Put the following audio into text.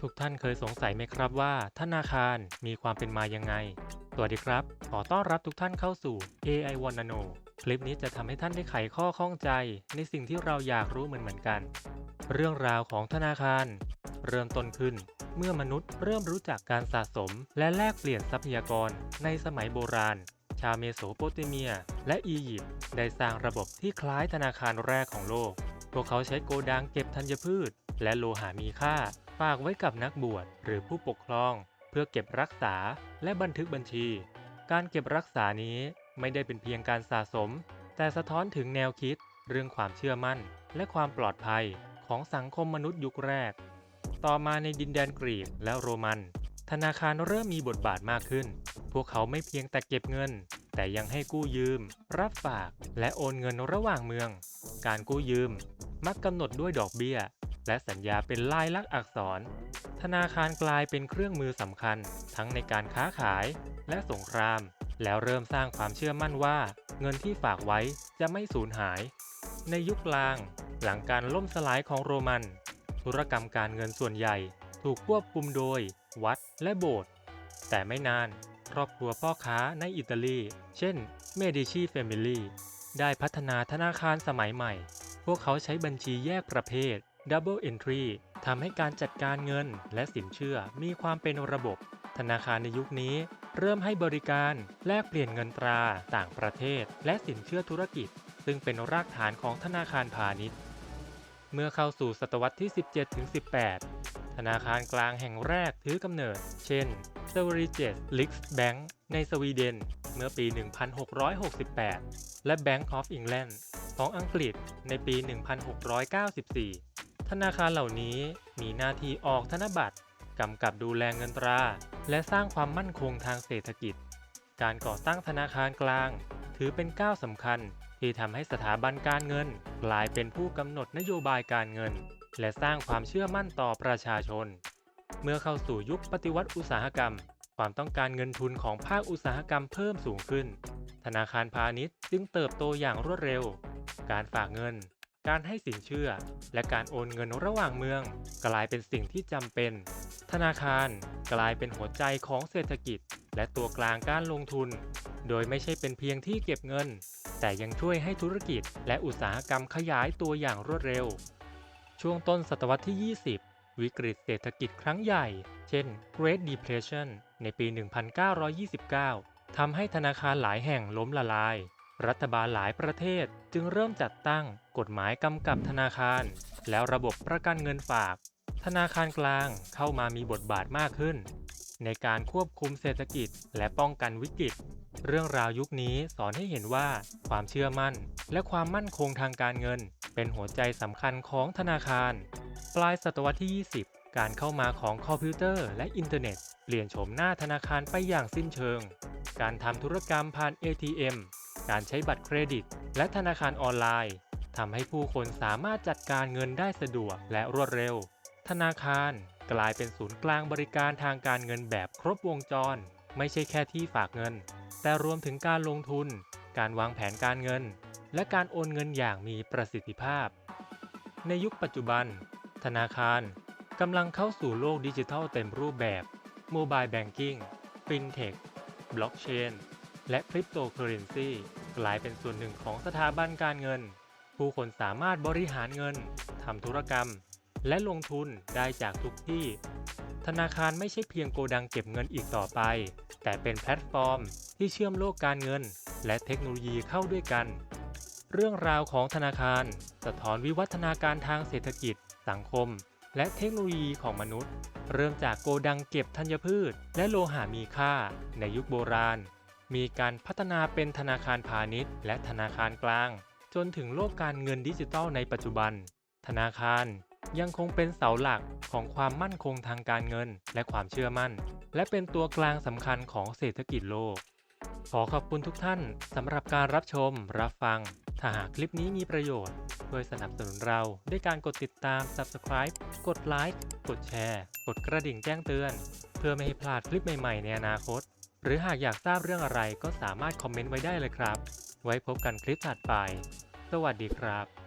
ทุกท่านเคยสงสัยไหมครับว่า ธนาคารมีความเป็นมายังไง สวัสดีครับ ขอต้อนรับทุกท่านเข้าสู่ AI Wanna Know คลิปนี้จะทำให้ท่านได้ไขข้อข้องใจ ในสิ่งที่เราอยากรู้เหมือนเหมือนกัน เรื่องราวของธนาคาร เริ่มต้นขึ้น เมื่อมนุษย์เริ่มรู้จักการสะสม และแลกเปลี่ยนทรัพยากร ในสมัยโบราณ ชาวเมโสโปเตเมีย และอียิปต์ได้สร้างระบบที่คล้ายธนาคารแรกของโลก พวกเขาใช้โกดังเก็บธัญพืช และโลหะมีค่า ฝากไว้กับนักบวชหรือผู้ปกครอง เพื่อเก็บรักษาและบันทึกบัญชี การเก็บรักษานี้ไม่ได้เป็นเพียงการสะสม แต่สะท้อนถึงแนวคิด เรื่องความเชื่อมั่น และความปลอดภัยของสังคมมนุษย์ยุคแรก ต่อมาในดินแดนกรีกและโรมัน ธนาคารเริ่มมีบทบาทมากขึ้น พวกเขาไม่เพียงแต่เก็บเงิน แต่ยังให้กู้ยืม รับฝาก และโอนเงินระหว่างเมือง การกู้ยืม มักกำหนดด้วยดอกเบี้ย และสัญญาเป็นลายลักษณ์อักษร ธนาคารกลายเป็นเครื่องมือสำคัญ ทั้งในการค้าขายและสงคราม แล้วเริ่มสร้างความเชื่อมั่นว่า เงินที่ฝากไว้จะไม่สูญหาย ในยุคกลาง หลังการล่มสลายของโรมัน ธุรกรรมการเงินส่วนใหญ่ ถูกควบคุมโดย วัดและโบสถ์แต่ไม่นานครอบครัวพ่อค้าในอิตาลี เช่น เมดิชีเฟมิลี่ ได้พัฒนาธนาคารสมัยใหม่ พวกเขาใช้บัญชีแยกประเภท Double Entry ทำให้การจัดการเงินและสินเชื่อมีความเป็นระบบ ธนาคารในยุคนี้ เริ่มให้บริการแลกเปลี่ยนเงินตราต่างประเทศ และสินเชื่อธุรกิจ ซึ่งเป็นรากฐานของธนาคารพาณิชย์ เมื่อเข้าสู่ศตวรรษที่ 17-18 ธนาคารกลางแห่งแรกถือกำเนิด เช่น s v e r i g e s l i x Bank ในสวีเดน เมื่อปี 1668 และ Bank of England ของอังกฤษในปี 1694 ธนาคารเหล่านี้มีหน้าที่ออกธนบัตรกำกับดูแลเงินตรา และสร้างความมั่นคงทางเศรษฐกิจ การก่อตั้งธนาคารกลาง ถือเป็นก้าวสำคัญที่ทำให้สถาบันการเงิน กลายเป็นผู้กำหนดนโยบายการเงิน และสร้างความเชื่อมั่นต่อประชาชน เมื่อเข้าสู่ยุคปฏิวัติอุตสาหกรรม ความต้องการเงินทุนของภาคอุตสาหกรรมเพิ่มสูงขึ้น ธนาคารพาณิชย์จึงเติบโตอย่างรวดเร็ว การฝากเงิน การให้สินเชื่อ และการโอนเงินระหว่างเมือง กลายเป็นสิ่งที่จำเป็น ธนาคารกลายเป็นหัวใจของเศรษฐกิจ และตัวกลางการลงทุน โดยไม่ใช่เป็นเพียงที่เก็บเงิน แต่ยังช่วยให้ธุรกิจ และอุตสาหกรรมขยายตัวอย่างรวดเร็ว ช่วงต้นศตวรรษที่ 20 วิกฤตเศรษฐกิจครั้งใหญ่ เช่น Great Depression ในปี 1929ทำให้ธนาคารหลายแห่งล้มละลาย รัฐบาลหลายประเทศจึงเริ่มจัดตั้งกฎหมายกำกับธนาคาร แล้วระบบประกันเงินฝาก ธนาคารกลางเข้ามามีบทบาทมากขึ้น ในการควบคุมเศรษฐกิจและป้องกันวิกฤต เรื่องราวยุคนี้สอนให้เห็นว่าความเชื่อมั่น และความมั่นคงทางการเงิน เป็นหัวใจสำคัญของธนาคาร ปลายศตวรรษที่ 20 การเข้ามาของคอมพิวเตอร์และอินเทอร์เน็ต เปลี่ยนโฉมหน้าธนาคารไปอย่างสิ้นเชิง การทำธุรกรรมผ่าน ATM การใช้บัตรเครดิต และธนาคารออนไลน์ทำให้ผู้คนสามารถจัดการเงินได้สะดวกและรวดเร็ว ธนาคารกลายเป็นศูนย์กลางบริการทางการเงินแบบครบวงจร ไม่ใช่แค่ที่ฝากเงิน แต่รวมถึงการลงทุน การวางแผนการเงิน และการโอนเงินอย่างมีประสิทธิภาพ ในยุคปัจจุบัน ธนาคารกำลังเข้าสู่โลกดิจิทัลเต็มรูปแบบโมบายแบงกิ้งฟินเทคบล็อกเชนและคริปโตเคอเรนซี กลายเป็นส่วนหนึ่งของสถาบันการเงิน ผู้คนสามารถบริหารเงินทำธุรกรรม และลงทุนได้จากทุกที่ ธนาคารไม่ใช่เพียงโกดังเก็บเงินอีกต่อไป แต่เป็นแพลตฟอร์ม ที่เชื่อมโลกการเงิน และเทคโนโลยีเข้าด้วยกัน เรื่องราวของธนาคาร สะท้อนวิวัฒนาการทางเศรษฐกิจ สังคม และเทคโนโลยีของมนุษย์ เริ่มจากโกดังเก็บธัญพืช และโลหะมีค่า ในยุคโบราณ มีการพัฒนาเป็นธนาคารพาณิชย์ และธนาคารกลาง จนถึงโลกการเงินดิจิทัลในปัจจุบัน ธนาคารยังคงเป็นเสาหลักของความมั่นคงทางการเงินและความเชื่อมั่น และเป็นตัวกลางสำคัญของเศรษฐกิจโลก ขอขอบคุณทุกท่านสำหรับการรับชม รับฟัง ถ้าหากคลิปนี้มีประโยชน์ช่วยสนับสนุนเราด้วยการกดติดตาม Subscribe กดไลค์กดแชร์ กดกระดิ่งแจ้งเตือน เพื่อไม่ให้พลาดคลิปใหม่ ๆ ในอนาคต หรือหากอยากทราบเรื่องอะไรก็สามารถคอมเมนต์ไว้ได้เลยครับ ไว้พบกันคลิปถัดไป สวัสดีครับ